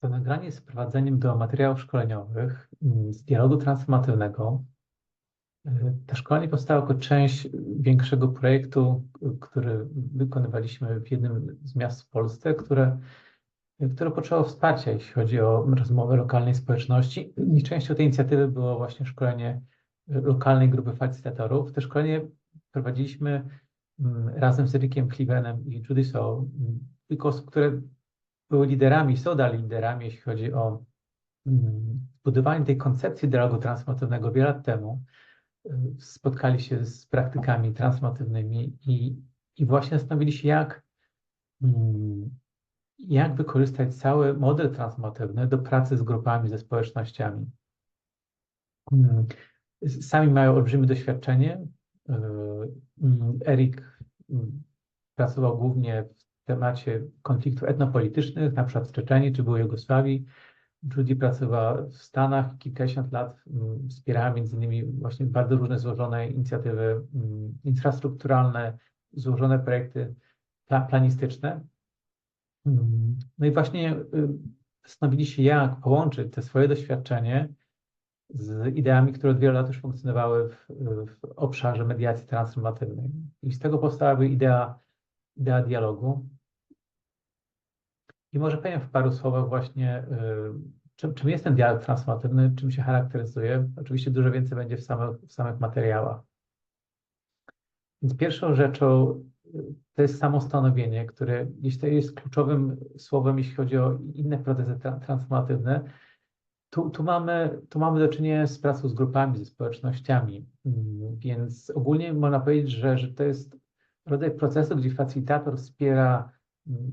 To nagranie jest wprowadzeniem do materiałów szkoleniowych mm, z dialogu transformatywnego. Y, to szkolenie powstało jako część większego projektu, który wykonywaliśmy w jednym z miast w Polsce, które, które potrzebowało wsparcia, jeśli chodzi o rozmowę lokalnej społeczności. I częścią tej inicjatywy było właśnie szkolenie lokalnej grupy facylitatorów. To szkolenie prowadziliśmy mm, razem z Ericiem Clevenem i Judy Soul, kilku osób, które były liderami, dalej liderami, jeśli chodzi o mm, budowanie tej koncepcji dialogu transformatywnego wiele lat temu. Spotkali się z praktykami transformatywnymi i, i właśnie zastanowili się, jak, mm, jak wykorzystać cały model transformatywny do pracy z grupami, ze społecznościami. Mm, sami mają olbrzymie doświadczenie. Y, Erik pracował głównie w temacie konfliktów etnopolitycznych, na przykład w Czeczeniu czy byłej Jugosławii. Judy pracowała w Stanach kilkadziesiąt lat, mm, wspierała między innymi właśnie bardzo różne złożone inicjatywy mm, infrastrukturalne, złożone projekty planistyczne. Mm, no i właśnie y, zastanowili się, jak połączyć te swoje doświadczenie z ideami, które od wielu lat już funkcjonowały w, w obszarze mediacji transformatywnej. I z tego powstałaby idea, idea dialogu. I może powiem w paru słowach właśnie, y, czym, czym jest ten dialog transformatywny, czym się charakteryzuje. Oczywiście dużo więcej będzie w samych, w samych materiałach. Więc pierwszą rzeczą y, to jest samostanowienie, które jeśli jest kluczowym słowem, jeśli chodzi o inne procesy transformatywne. Tu, tu, mamy, tu mamy do czynienia z pracą z grupami, ze społecznościami, mm, więc ogólnie można powiedzieć, że, że to jest rodzaj procesu, gdzie facilitator wspiera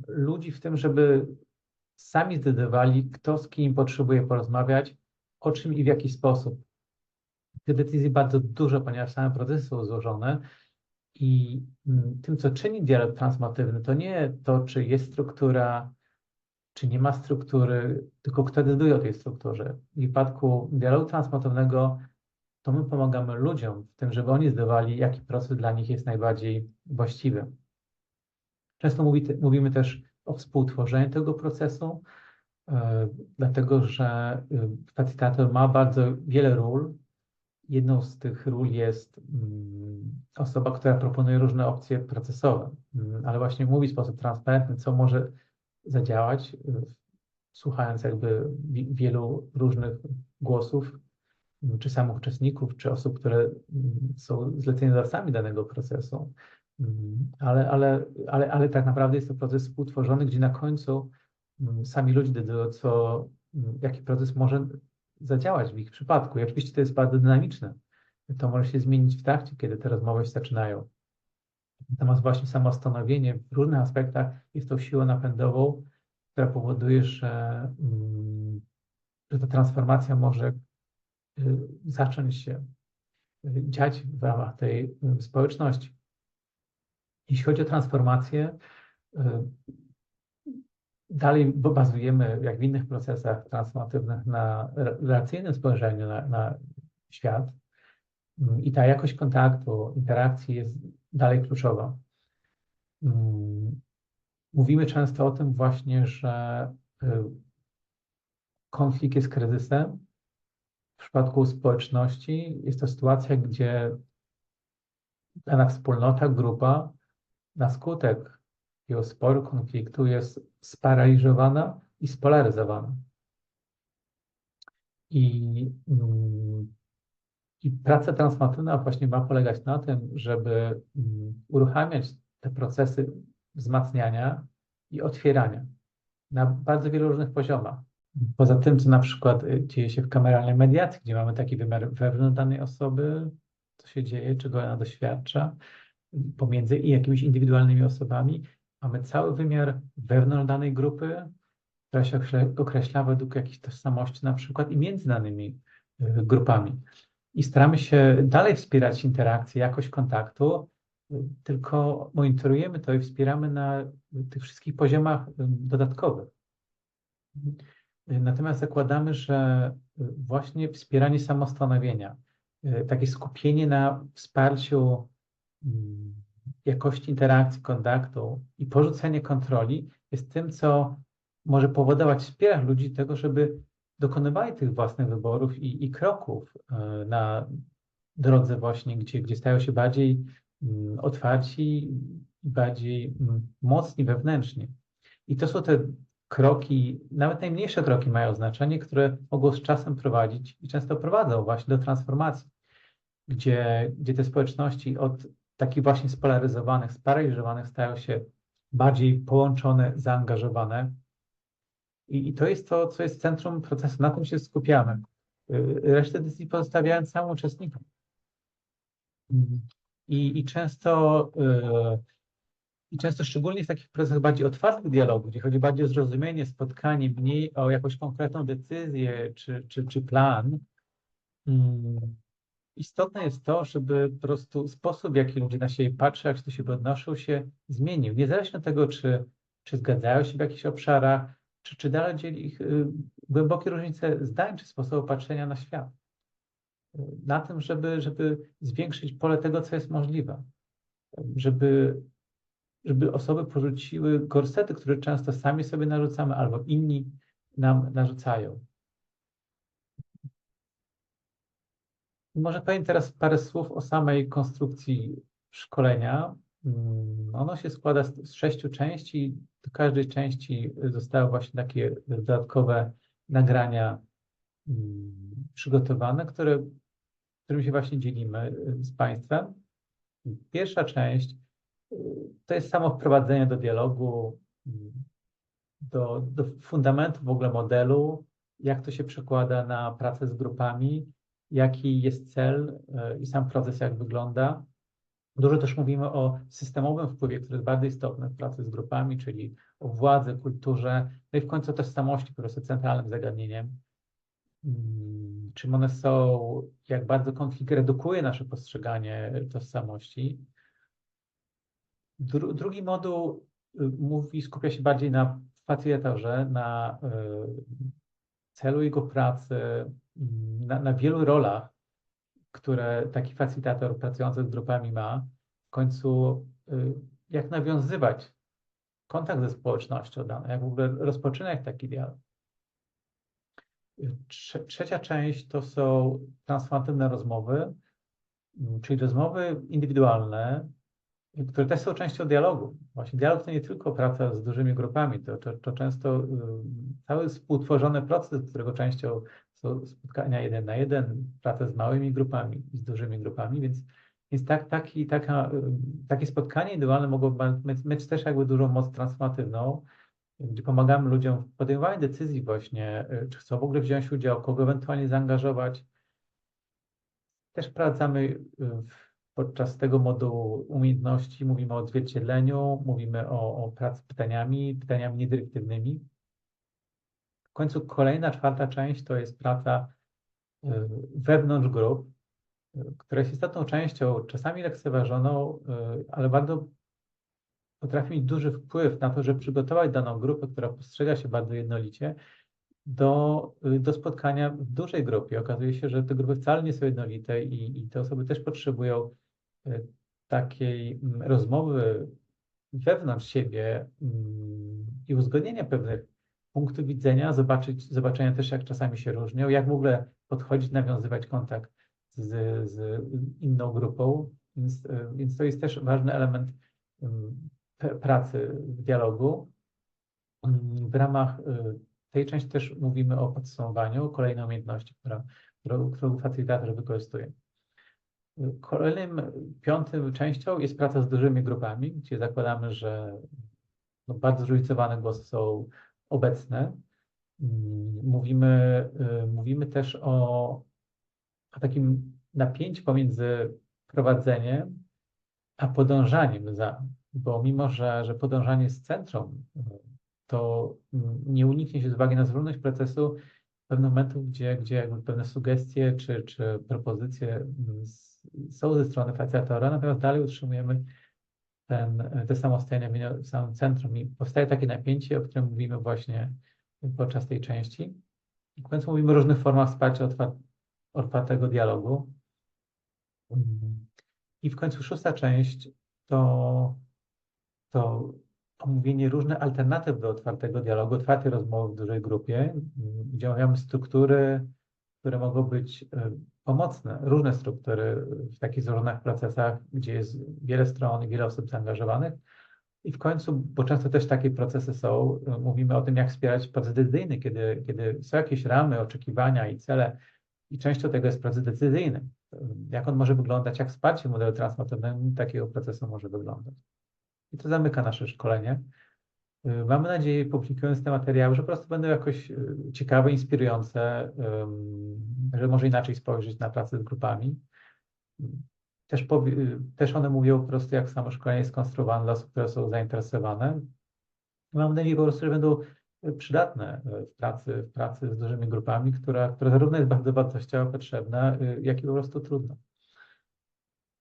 ludzi w tym, żeby sami zdecydowali, kto z kim potrzebuje porozmawiać, o czym i w jaki sposób. Tych decyzji bardzo dużo, ponieważ same procesy są złożone i mm, tym, co czyni dialog transformatywny, to nie to, czy jest struktura, czy nie ma struktury, tylko kto decyduje o tej strukturze. W przypadku dialogu transformatywnego to my pomagamy ludziom w tym, żeby oni zdawali, jaki proces dla nich jest najbardziej właściwy. Często mówi, mówimy też o współtworzeniu tego procesu, e, dlatego że y, facilitator ma bardzo wiele ról. Jedną z tych ról jest mm, osoba, która proponuje różne opcje procesowe, mm, ale właśnie mówi w sposób transparentny, co może zadziałać, y, słuchając jakby wielu różnych głosów, mm, czy samych uczestników, czy osób, które są zleceniodawcami danego procesu. Mhm. Ale, ale, ale, ale tak naprawdę jest to proces współtworzony, gdzie na końcu mm, sami ludzie decydują, co, mm, jaki proces może zadziałać w ich przypadku. I oczywiście to jest bardzo dynamiczne. To może się zmienić w trakcie, kiedy te rozmowy się zaczynają. Natomiast właśnie samo stanowienie w różnych aspektach jest tą siłą napędową, która powoduje, że, mm, że ta transformacja może y, zacząć się y, dziać w ramach tej y, społeczności. Jeśli chodzi o transformację, y, dalej bazujemy, jak w innych procesach transformatywnych, na relacyjnym spojrzeniu na, na świat mm, i ta jakość kontaktu, interakcji jest dalej kluczowa. Mm, mówimy często o tym właśnie, że y, konflikt jest kryzysem. W przypadku społeczności jest to sytuacja, gdzie dana wspólnota, grupa na skutek takiego sporu, konfliktu jest sparaliżowana i spolaryzowana. I, mm, I praca transformatywna właśnie ma polegać na tym, żeby mm, uruchamiać te procesy wzmacniania i otwierania na bardzo wielu różnych poziomach. Poza tym, co na przykład y, dzieje się w kameralnej mediacji, gdzie mamy taki wymiar wewnątrz danej osoby, co się dzieje, czego ona doświadcza, pomiędzy jakimiś indywidualnymi osobami. Mamy cały wymiar wewnątrz danej grupy, która się określa według jakiejś tożsamości na przykład i między danymi y, grupami. I staramy się dalej wspierać interakcję, jakość kontaktu, y, tylko monitorujemy to i wspieramy na tych wszystkich poziomach y, dodatkowych. Natomiast zakładamy, że właśnie wspieranie samostanowienia, takie skupienie na wsparciu jakości interakcji, kontaktu i porzucenie kontroli jest tym, co może powodować, wspierać ludzi tego, żeby dokonywali tych własnych wyborów i, i kroków e, na drodze właśnie, gdzie, gdzie stają się bardziej mm, otwarci, bardziej mm, mocni wewnętrznie. I to są te kroki, nawet najmniejsze kroki mają znaczenie, które mogą z czasem prowadzić i często prowadzą właśnie do transformacji, gdzie, gdzie te społeczności od takich właśnie spolaryzowanych, sparaliżowanych stają się bardziej połączone, zaangażowane. I, I, to jest to, co jest centrum procesu, na tym się skupiamy. Y, resztę decyzji pozostawiając samym uczestnikom. I, i często y, i często szczególnie w takich procesach bardziej otwartych dialogu, gdzie chodzi bardziej o zrozumienie, spotkanie, mniej o jakąś konkretną decyzję czy, czy, czy plan, mm, istotne jest to, żeby po prostu sposób, w jaki ludzie na siebie patrzą, jak do siebie odnoszą się, zmienił. Niezależnie od tego, czy, czy zgadzają się w jakichś obszarach, czy, czy dalej dzieli ich y, głębokie różnice zdań czy sposobu patrzenia na świat. Na tym, żeby, żeby zwiększyć pole tego, co jest możliwe. Żeby żeby osoby porzuciły gorsety, które często sami sobie narzucamy albo inni nam narzucają. Może powiem teraz parę słów o samej konstrukcji szkolenia. Mm, ono się składa z, sześciu części. Do każdej części zostały właśnie takie dodatkowe nagrania mm, przygotowane, które, którym się właśnie dzielimy z Państwem. Pierwsza część to jest samo wprowadzenie do dialogu, do, do fundamentu w ogóle modelu, jak to się przekłada na pracę z grupami, jaki jest cel e, i sam proces jak wygląda. Dużo też mówimy o systemowym wpływie, który jest bardzo istotny w pracy z grupami, czyli o władzy, kulturze, no i w końcu tożsamości, które są centralnym zagadnieniem. Mm, czym one są, jak bardzo konflikt redukuje nasze postrzeganie tożsamości Dru, drugi moduł y, mówi, skupia się bardziej na facylitatorze, na y, celu jego pracy, mm, na, na wielu rolach, które taki facylitator pracujący z grupami ma. W końcu y, jak nawiązywać kontakt ze społecznością daną, jak w ogóle rozpoczynać taki dialog. Trzecia część to są transformatywne rozmowy, mm, czyli rozmowy indywidualne, które też są częścią dialogu. Właśnie dialog to nie tylko praca z dużymi grupami, to, to, to często y, cały współtworzony proces, którego częścią są spotkania jeden na jeden, praca z małymi grupami z dużymi grupami, więc, więc tak, taki, taka, y, takie spotkanie indywidualne mogą mieć, też jakby dużą moc transformatywną, gdzie pomagamy ludziom w podejmowaniu decyzji właśnie, y, czy chcą w ogóle wziąć udział, kogo ewentualnie zaangażować. Też sprawdzamy w Podczas tego modułu umiejętności mówimy o odzwierciedleniu, mówimy o, o pracy pytaniami, pytaniami niedyrektywnymi. W końcu kolejna, czwarta część to jest praca y, wewnątrz grup, która jest istotną częścią, czasami lekceważoną, y, ale bardzo potrafi mieć duży wpływ na to, żeby przygotować daną grupę, która postrzega się bardzo jednolicie, do, do spotkania w dużej grupie. Okazuje się, że te grupy wcale nie są jednolite i, i te osoby też potrzebują takiej mm, rozmowy wewnątrz siebie mm, i uzgodnienia pewnych punktów widzenia, zobaczyć, zobaczenia też, jak czasami się różnią, jak w ogóle podchodzić, nawiązywać kontakt z, z inną grupą. Więc, e, więc to jest też ważny element mm, pracy w dialogu. W ramach e, tej części też mówimy o podsumowaniu, kolejnej umiejętności, którą, którą facylitator wykorzystuje. Kolejnym, piątym częścią jest praca z dużymi grupami, gdzie zakładamy, że no bardzo zróżnicowane głosy są obecne. Mm, mówimy, y, mówimy też o, o takim napięciu pomiędzy prowadzeniem a podążaniem za, bo mimo, że, że podążanie jest centrum, to nie uniknie się z uwagi na zwolność procesu pewnych momentów, gdzie, gdzie jakby pewne sugestie czy, czy propozycje z są ze strony facilitatora, natomiast dalej utrzymujemy ten, te samostajnie w samym centrum i powstaje takie napięcie, o którym mówimy właśnie podczas tej części. I w końcu mówimy o różnych formach wsparcia otwartego dialogu. I w końcu szósta część to, to omówienie różnych alternatyw do otwartego dialogu, otwartej rozmowy w dużej grupie, gdzie omawiamy struktury, które mogą być e, pomocne, różne struktury w takich złożonych procesach, gdzie jest wiele stron i wiele osób zaangażowanych. I w końcu, bo często też takie procesy są, e, mówimy o tym, jak wspierać proces decyzyjny, kiedy, kiedy są jakieś ramy, oczekiwania i cele, i częścią tego jest proces decyzyjny. Jak on może wyglądać, jak wsparcie modelu transformatywnego takiego procesu może wyglądać. I to zamyka nasze szkolenie. Mamy nadzieję, publikując te materiały, że po prostu będą jakoś y, ciekawe, inspirujące, że może inaczej spojrzeć na pracę z grupami. Też, powie, y, też one mówią po prostu, jak samo szkolenie jest skonstruowane dla osób, które są zainteresowane. Mam nadzieję po prostu, że będą przydatne w pracy, w pracy z dużymi grupami, która, która zarówno jest bardzo wartościowa, potrzebna, jak i po prostu trudna.